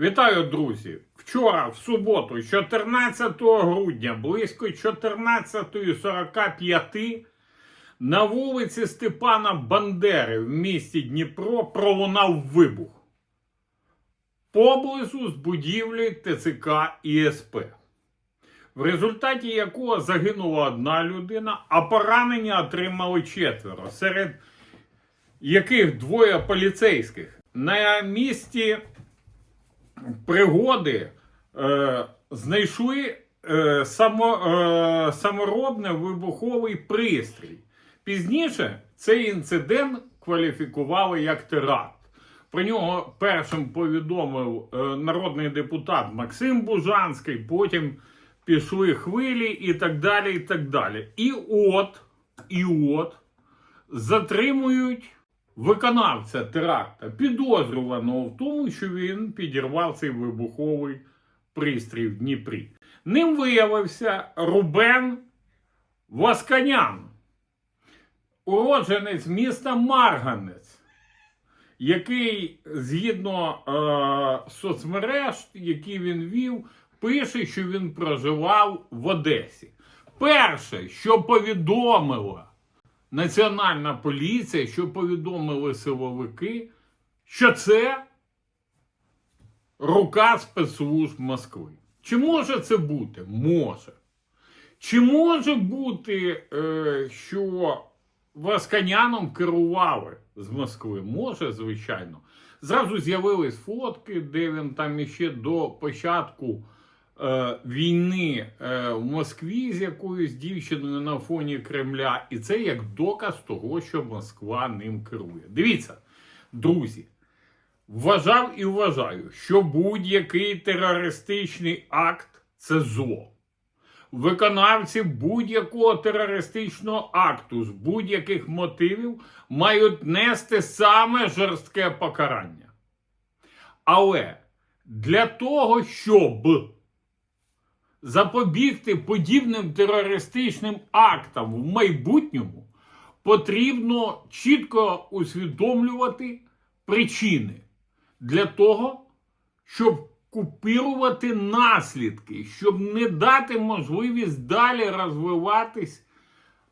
Вітаю, друзі! Вчора, в суботу, 14 грудня, близько 14.45 на вулиці Степана Бандери в місті Дніпро пролунав вибух поблизу з будівлі ТЦК ІСП, в результаті якого загинула одна людина, а поранення отримали четверо, серед яких двоє поліцейських. На місці пригоди е, знайшли е, само, е, саморобний вибуховий пристрій. Пізніше цей інцидент кваліфікували як теракт. Про нього першим повідомив е, народний депутат Максим Бужанський, потім пішли хвилі і так далі. І так далі. І от, і от затримують виконавця теракта, підозрюваного в тому, що він підірвав цей вибуховий пристрій в Дніпрі. Ним виявився Рубен Васканян, уродженець міста Марганець, який згідно е, соцмереж, які він вів, пише, що він проживав в Одесі. Перше, що повідомила Національна поліція, що повідомили силовики, що це рука спецслужб Москви. Чи може це бути? Може. Чи може бути, е, що Васканяном керували з Москви? Може, звичайно. Зразу з'явились фотки, де він там іще до початку війни е, в Москві з якоюсь дівчиною на фоні Кремля. І це як доказ того, що Москва ним керує. Дивіться, друзі. Вважав і вважаю, що будь-який терористичний акт це зло. Виконавці будь-якого терористичного акту з будь-яких мотивів мають нести саме жорстке покарання. Але для того, щоб запобігти подібним терористичним актам в майбутньому, потрібно чітко усвідомлювати причини для того, щоб купірувати наслідки, щоб не дати можливість далі розвиватись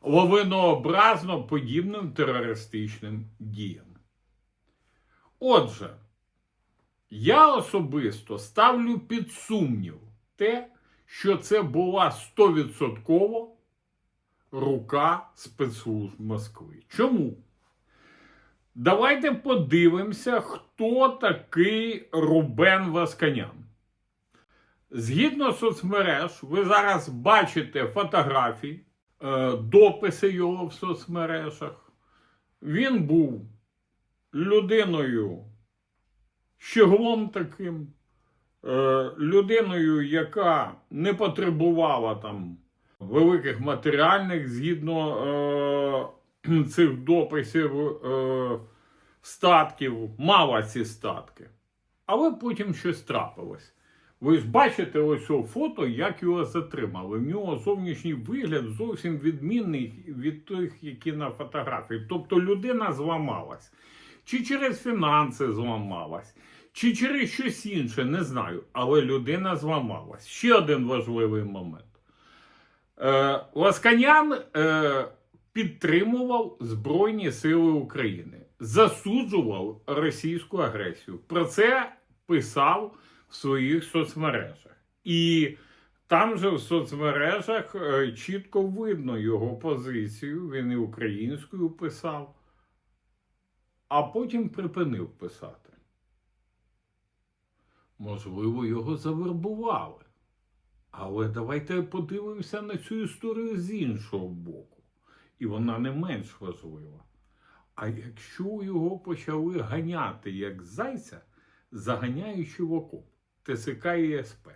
лавинообразно подібним терористичним діям. Отже, я особисто ставлю під сумнів те, що це була 100% рука спецслужб Москви. Чому? Давайте подивимося, хто такий Рубен Васканян. Згідно соцмереж, ви зараз бачите фотографії, е, дописи його в соцмережах. Він був людиною щеглом таким, людиною, яка не потребувала там великих матеріальних згідно. Е, цих дописів е, статків, мала ці статки. Але потім щось трапилось. Ви ж бачите ось фото, як його затримали. В нього зовнішній вигляд зовсім відмінний від тих, які на фотографії. Тобто людина зламалась. Чи через фінанси зламалась, чи через щось інше, не знаю. Але людина зламалась. Ще один важливий момент. Е, Ласканян. Е, підтримував Збройні Сили України, засуджував російську агресію. Про це писав в своїх соцмережах. І там же в соцмережах е, чітко видно його позицію. Він і українською писав, а потім припинив писати. Можливо, його завербували. Але давайте подивимося на цю історію з іншого боку і вона не менш важлива. А якщо його почали ганяти як зайця, заганяючи в окоп ТСК і СП.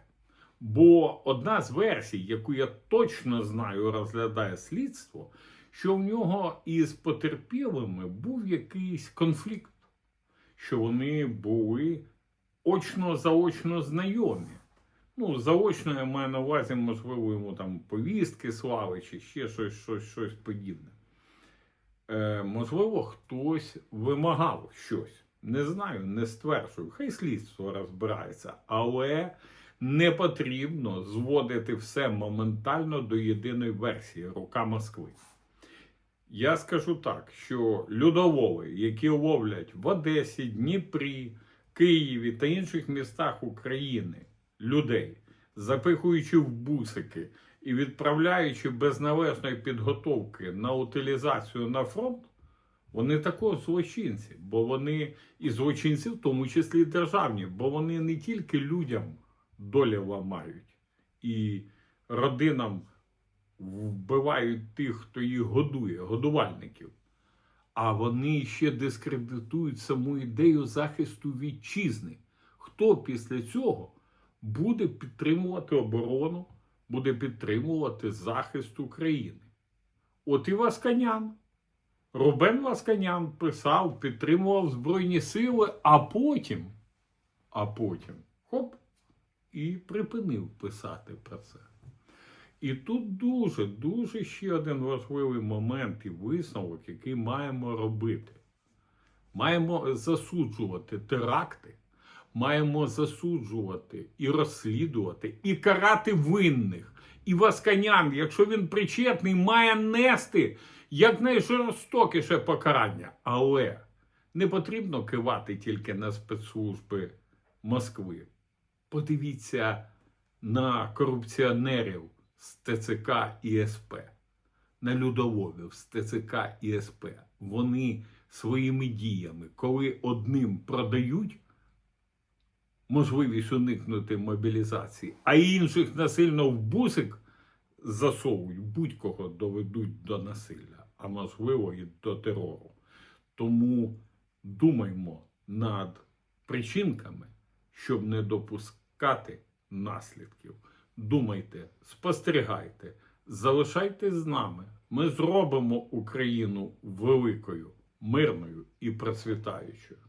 Бо одна з версій, яку я точно знаю, розглядає слідство, що в нього із потерпілими був якийсь конфлікт, що вони були очно-заочно знайомі. Ну, заочно я маю на увазі, можливо, йому там повістки слави чи ще щось щось, щось подібне. Е, Можливо, хтось вимагав щось Не знаю, не стверджую. Хай слідство розбирається, але не потрібно зводити все моментально до єдиної версії рука Москви. Я скажу так, що людолови, які ловлять в Одесі, Дніпрі, Києві та інших містах України людей, запихуючи в бусики і відправляючи без належної підготовки на утилізацію на фронт, вони також злочинці, бо вони і злочинці, в тому числі державні, бо вони не тільки людям долі ламають і родинам вбивають тих, хто їх годує, годувальників. А вони ще дискредитують саму ідею захисту вітчизни. Хто після цього буде підтримувати оборону, буде підтримувати захист України? От і Васканян. Рубен Васканян писав, підтримував Збройні Сили, а потім, а потім, хоп, і припинив писати про це. І тут дуже, дуже ще один важливий момент і висновок, який маємо робити. Маємо засуджувати теракти, маємо засуджувати і розслідувати, і карати винних. І Васканян, якщо він причетний, має нести якнайжорстокіше покарання. Але не потрібно кивати тільки на спецслужби Москви. Подивіться на корупціонерів з ТЦК і СП, на людоловів з ТЦК і СП. Вони своїми діями, коли одним продають можливість уникнути мобілізації, а інших насильно в бусик засовують, будь-кого доведуть до насилля, а можливо і до терору. Тому думаймо над причинками, щоб не допускати наслідків. Думайте, спостерігайте, залишайтесь з нами. Ми зробимо Україну великою, мирною і процвітаючою.